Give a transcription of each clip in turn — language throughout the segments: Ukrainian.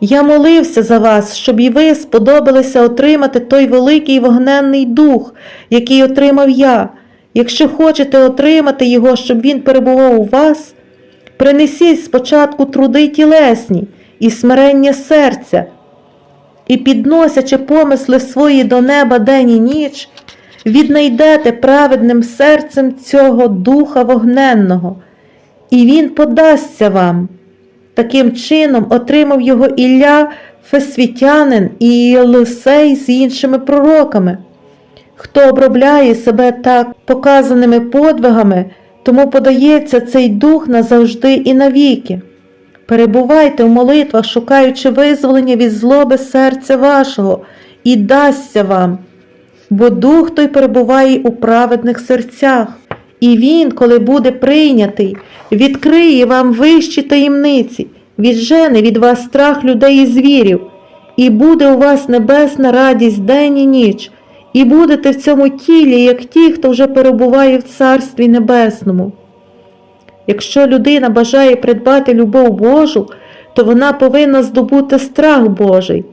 Я молився за вас, щоб і ви сподобалися отримати той великий вогненний дух, який отримав я. Якщо хочете отримати його, щоб він перебував у вас, принесіть спочатку труди тілесні і смирення серця, і, підносячи помисли свої до неба день і ніч, віднайдете праведним серцем цього духа вогненного, і він подасться вам. Таким чином отримав його Ілля Фесвітянин і Єлисей з іншими пророками. Хто обробляє себе так показаними подвигами, тому подається цей дух назавжди і навіки. Перебувайте в молитвах, шукаючи визволення від злоби серця вашого, і дасться вам, бо дух той перебуває у праведних серцях, і він, коли буде прийнятий, відкриє вам вищі таємниці, віджене від вас страх людей і звірів, і буде у вас небесна радість день і ніч, і будете в цьому тілі, як ті, хто вже перебуває в Царстві Небесному. Якщо людина бажає придбати любов Божу, то вона повинна здобути страх Божий.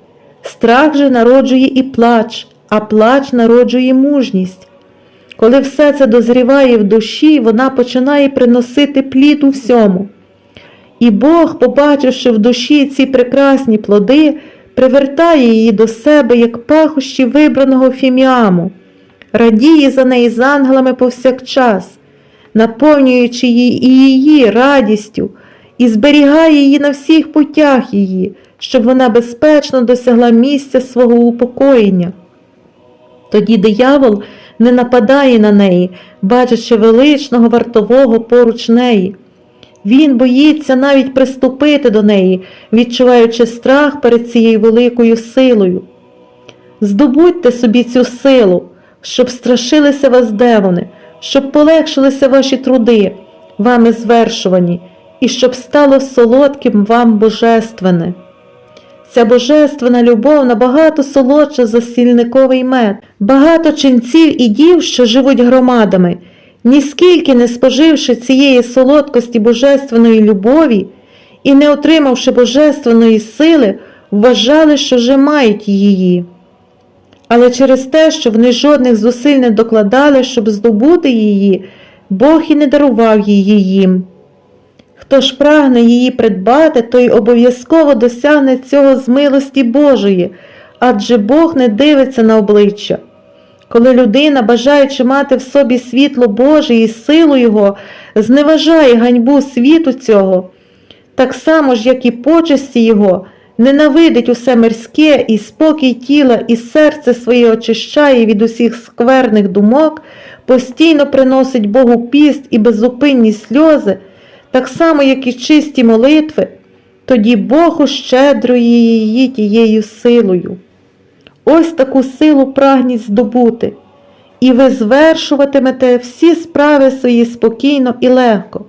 Страх же народжує і плач, а плач народжує мужність. Коли все це дозріває в душі, вона починає приносити плід у всьому. І Бог, побачивши в душі ці прекрасні плоди, привертає її до себе, як пахощі вибраного фіміаму, радіє за неї з ангелами повсякчас наповнюючи її і її радістю, і зберігає її на всіх путях її, щоб вона безпечно досягла місця свого упокоєння. Тоді диявол не нападає на неї, бачачи величного вартового поруч неї. Він боїться навіть приступити до неї, відчуваючи страх перед цією великою силою. Здобудьте собі цю силу, щоб страшилися вас демони, щоб полегшилися ваші труди, вами звершувані, і щоб стало солодким вам божественне. Ця божественна любов набагато солодша за сільниковий мед, багато ченців і дів, що живуть громадами, ніскільки не споживши цієї солодкості божественної любові і не отримавши божественної сили, вважали, що вже мають її. Але через те, що вони жодних зусиль не докладали, щоб здобути її, Бог і не дарував її їм. Хто ж прагне її придбати, той обов'язково досягне цього з милості Божої, адже Бог не дивиться на обличчя. Коли людина, бажаючи мати в собі світло Боже і силу Його, зневажає ганьбу світу цього, так само ж, як і почесті Його, ненавидить усе мирське і спокій тіла, і серце своє очищає від усіх скверних думок, постійно приносить Богу піст і беззупинні сльози, так само, як і чисті молитви, тоді Бог ущедрує її тією силою. Ось таку силу прагніть здобути, і ви звершуватимете всі справи свої спокійно і легко,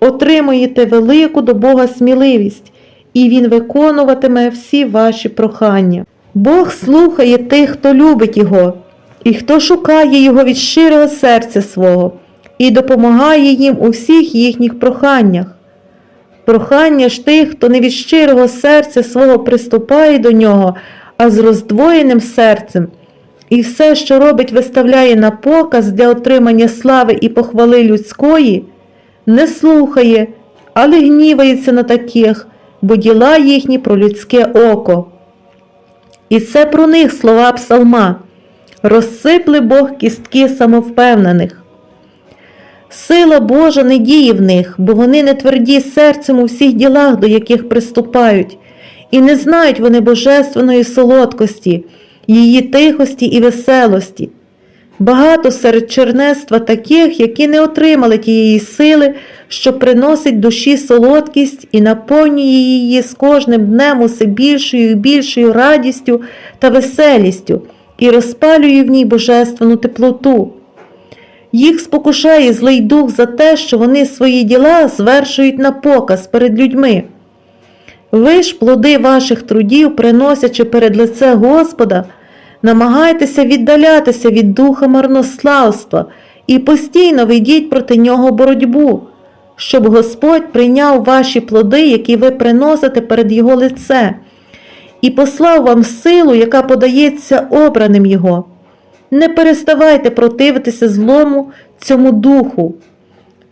отримуєте велику до Бога сміливість, і Він виконуватиме всі ваші прохання. Бог слухає тих, хто любить Його, і хто шукає Його від щирого серця свого, і допомагає їм у всіх їхніх проханнях. Прохання ж тих, хто не від щирого серця свого приступає до нього, а з роздвоєним серцем, і все, що робить, виставляє на показ для отримання слави і похвали людської, не слухає, але гнівається на таких, бо діла їхні про людське око. І це про них слова псалма розсипли Бог кістки самовпевнених. Сила Божа не діє в них, бо вони не тверді серцем у всіх ділах, до яких приступають, і не знають вони божественної солодкості, її тихості і веселості. Багато серед чернецтва таких, які не отримали тієї сили, що приносить душі солодкість і наповнює її з кожним днем усе більшою і більшою радістю та веселістю, і розпалює в ній божественну теплоту. Їх спокушає злий дух за те, що вони свої діла звершують на показ перед людьми. Ви ж, плоди ваших трудів, приносячи перед лице Господа, намагайтеся віддалятися від духа марнославства і постійно ведіть проти нього боротьбу, щоб Господь прийняв ваші плоди, які ви приносите перед Його лице, і послав вам силу, яка подається обраним Його. Не переставайте противитися злому цьому духу.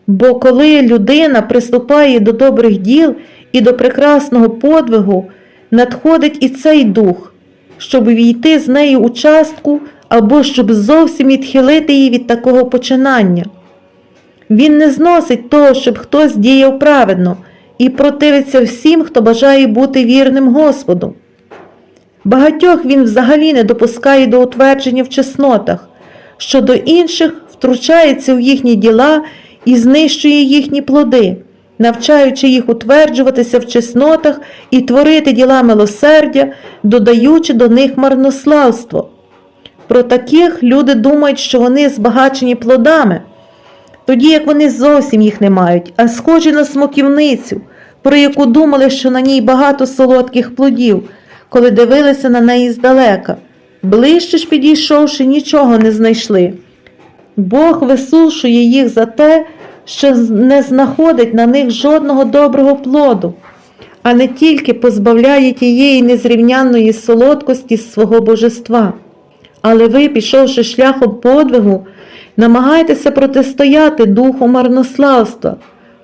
Бо коли людина приступає до добрих діл і до прекрасного подвигу, надходить і цей дух, щоб війти з нею у частку або щоб зовсім відхилити її від такого починання. Він не зносить того, щоб хтось діяв праведно, і противиться всім, хто бажає бути вірним Господу. Багатьох він взагалі не допускає до утвердження в чеснотах, що до інших втручається в їхні діла і знищує їхні плоди, навчаючи їх утверджуватися в чеснотах і творити діла милосердя, додаючи до них марнославство. Про таких люди думають, що вони збагачені плодами, тоді як вони зовсім їх не мають, а схожі на смоківницю, про яку думали, що на ній багато солодких плодів, коли дивилися на неї здалека. Ближче ж підійшовши, нічого не знайшли. Бог висушує їх за те, що не знаходить на них жодного доброго плоду, а не тільки позбавляє тієї незрівнянної солодкості свого божества. Але ви, пішовши шляхом подвигу, намагайтеся протистояти духу марнославства,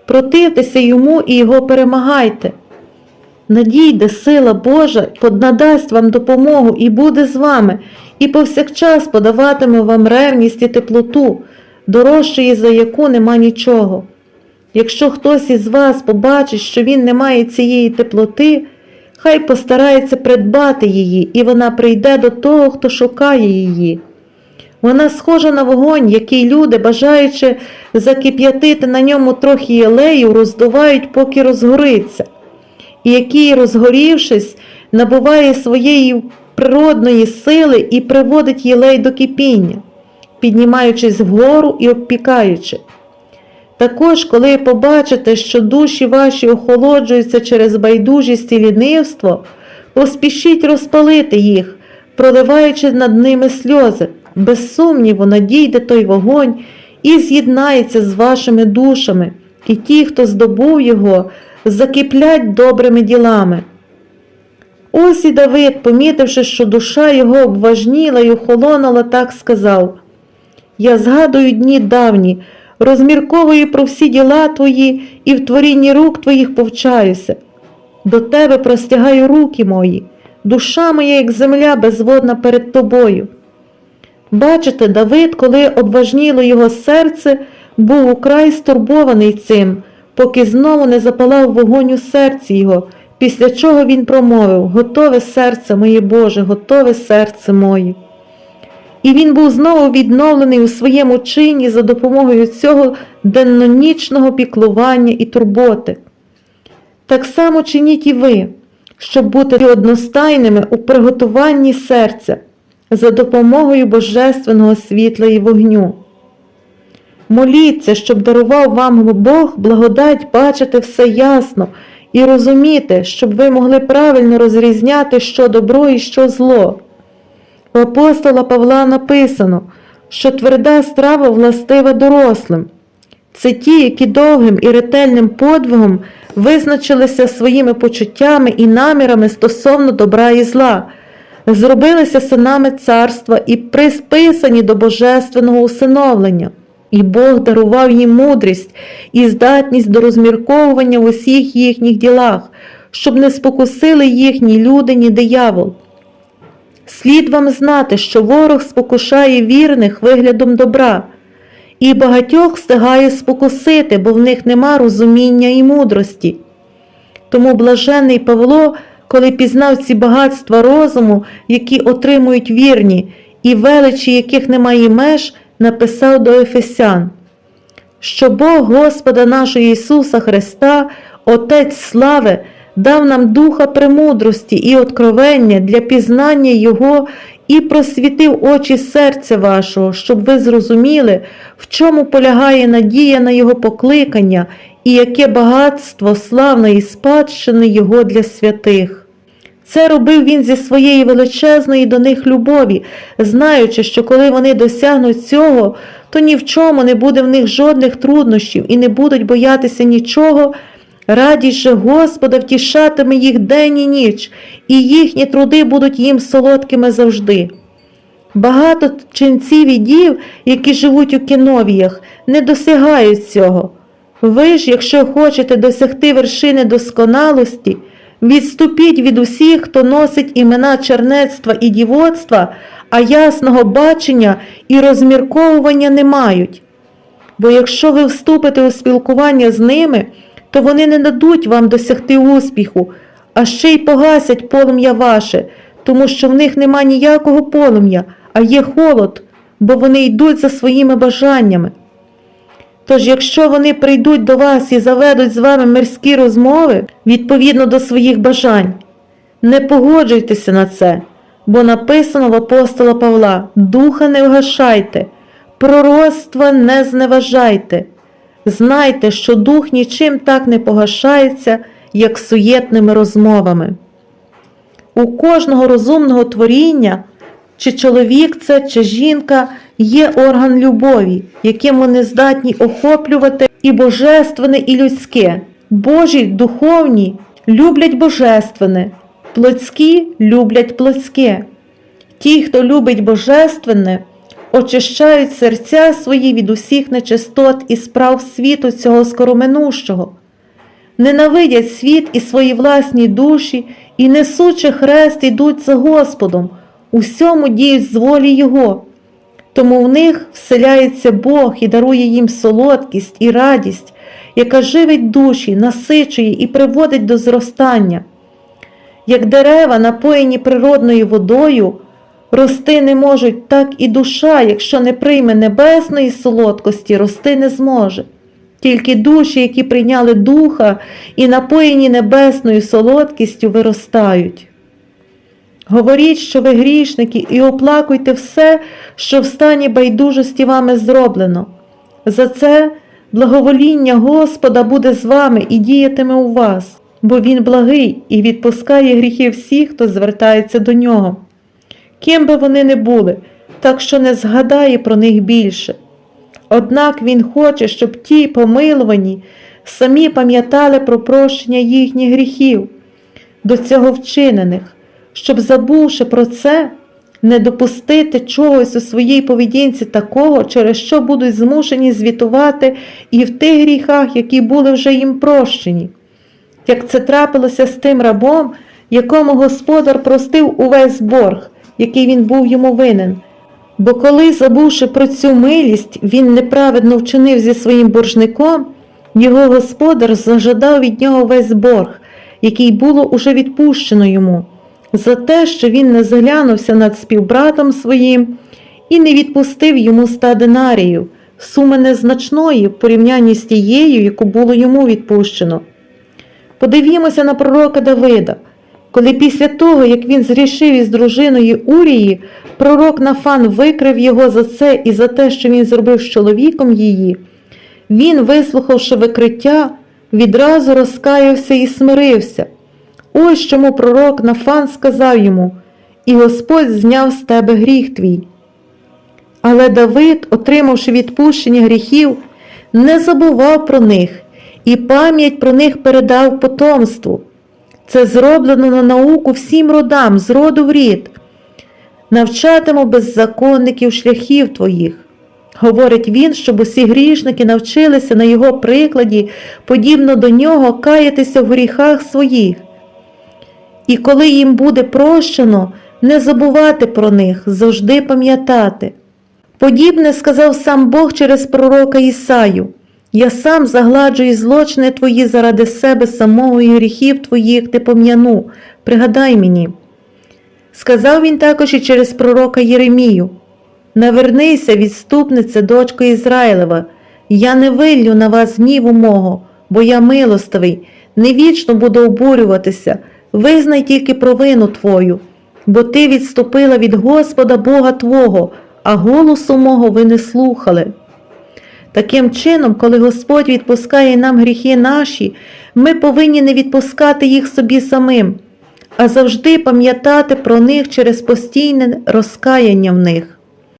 противтеся йому і його перемагайте. Надійде сила Божа, надасть вам допомогу і буде з вами, і повсякчас подаватиме вам ревність і теплоту, дорожчої за яку нема нічого. Якщо хтось із вас побачить, що він не має цієї теплоти, хай постарається придбати її, і вона прийде до того, хто шукає її. Вона схожа на вогонь, який люди, бажаючи закип'ятити на ньому трохи єлею, роздувають, поки розгориться, який, розгорівшись, набуває своєї природної сили і приводить єлей до кипіння, піднімаючись вгору і обпікаючи. Також, коли побачите, що душі ваші охолоджуються через байдужість і лінивство, поспішіть розпалити їх, проливаючи над ними сльози. Без сумніву, надійде той вогонь і з'єднається з вашими душами, і ті, хто здобув його, закиплять добрими ділами. Ось і Давид, помітивши, що душа його обважніла й охолонула, так сказав: Я згадую дні давні, розмірковую про всі діла твої і в творінні рук твоїх повчаюся. До тебе простягаю руки мої, душа моя, як земля безводна перед тобою. Бачите, Давид, коли обважніло його серце, був украй стурбований цим, поки знову не запалав вогонь у серці його, після чого він промовив Готове серце моє Боже, готове серце моє. І він був знову відновлений у своєму чині за допомогою цього деннонічного піклування і турботи. Так само чиніть і ви, щоб бути одностайними у приготуванні серця за допомогою Божественного світла і вогню. Моліться, щоб дарував вам Бог благодать бачити все ясно і розуміти, щоб ви могли правильно розрізняти, що добро і що зло. У апостола Павла написано, що тверда страва властива дорослим. Це ті, які довгим і ретельним подвигом визначилися своїми почуттями і намірами стосовно добра і зла, зробилися синами царства і присписані до божественного усиновлення, і Бог дарував їм мудрість і здатність до розмірковування в усіх їхніх ділах, щоб не спокусили їх ні люди, ні диявол. Слід вам знати, що ворог спокушає вірних виглядом добра, і багатьох встигає спокусити, бо в них нема розуміння і мудрості. Тому блажений Павло, коли пізнав ці багатства розуму, які отримують вірні, і величі яких немає меж, написав до Ефесян, що Бог Господа нашого Ісуса Христа, Отець слави, дав нам духа премудрості і откровення для пізнання Його і просвітив очі серця вашого, щоб ви зрозуміли, в чому полягає надія на Його покликання і яке багатство славної спадщини Його для святих. Це робив він зі своєї величезної до них любові, знаючи, що коли вони досягнуть цього, то ні в чому не буде в них жодних труднощів і не будуть боятися нічого, Радість же Господа втішатиме їх день і ніч, і їхні труди будуть їм солодкими завжди. Багато ченців і дів, які живуть у кіновіях, не досягають цього. Ви ж, якщо хочете досягти вершини досконалості, відступіть від усіх, хто носить імена чернецтва і дівоцтва, а ясного бачення і розмірковування не мають. Бо якщо ви вступите у спілкування з ними, то вони не дадуть вам досягти успіху, а ще й погасять полум'я ваше, тому що в них нема ніякого полум'я, а є холод, бо вони йдуть за своїми бажаннями. Тож, якщо вони прийдуть до вас і заведуть з вами мирські розмови відповідно до своїх бажань, не погоджуйтеся на це, бо написано в апостола Павла: Духа не вгашайте, пророцтва не зневажайте. Знайте, що дух нічим так не погашається, як суєтними розмовами. У кожного розумного творіння, чи чоловік це, чи жінка, є орган любові, яким вони здатні охоплювати і божественне, і людське. Божі духовні люблять божественне, плотські люблять плотське. Ті, хто любить божественне, очищають серця свої від усіх нечистот і справ світу цього скороминущого, ненавидять світ і свої власні душі, і, несучи хрест, ідуть за Господом, усьому діють з волі Його. Тому в них вселяється Бог і дарує їм солодкість і радість, яка живить душі, насичує і приводить до зростання. Як дерева, напоєні природною водою, рости не можуть, так і душа, якщо не прийме небесної солодкості, рости не зможе. Тільки душі, які прийняли духа і напоєні небесною солодкістю, виростають. Говоріть, що ви грішники, і оплакуйте все, що в стані байдужості вами зроблено. За це благовоління Господа буде з вами і діятиме у вас, бо Він благий і відпускає гріхи всіх, хто звертається до нього. Ким би вони не були, так що не згадає про них більше. Однак Він хоче, щоб ті помилувані самі пам'ятали про прощення їхніх гріхів, до цього вчинених, щоб, забувши про це, не допустити чогось у своїй поведінці такого, через що будуть змушені звітувати і в тих гріхах, які були вже їм прощені. Як це трапилося з тим рабом, якому господар простив увесь борг, який він був йому винен. Бо коли, забувши про цю милість, він неправедно вчинив зі своїм боржником, його господар зажадав від нього весь борг, який було уже відпущено йому, за те, що він не заглянувся над співбратом своїм і не відпустив йому ста динаріїв, суми незначної в порівнянні з тією, яку було йому відпущено. Подивімося на пророка Давида. Коли після того, як він зрішив із дружиною Урії, пророк Нафан викрив його за це і за те, що він зробив з чоловіком її, він, вислухавши викриття, відразу розкаявся і смирився. Ось чому пророк Нафан сказав йому, і Господь зняв з тебе гріх твій. Але Давид, отримавши відпущення гріхів, не забував про них і пам'ять про них передав потомству. Це зроблено на науку всім родам, з роду в рід. Навчатиму беззаконників шляхів твоїх. Говорить він, щоб усі грішники навчилися на його прикладі, подібно до нього, каятися в гріхах своїх. І коли їм буде прощено, не забувати про них, завжди пам'ятати. Подібне сказав сам Бог через пророка Ісаю. Я сам загладжую злочини твої заради себе самого і гріхів твоїх не пом'яну, пригадай мені. Сказав він також і через пророка Єремію Навернися, відступниця, дочко Ізраїлева, я не виллю на вас гніву мого, бо я милостивий, не вічно буду обурюватися, визнай тільки провину твою, бо ти відступила від Господа Бога Твого, а голосу мого ви не слухали. Таким чином, коли Господь відпускає нам гріхи наші, ми повинні не відпускати їх собі самим, а завжди пам'ятати про них через постійне розкаяння в них.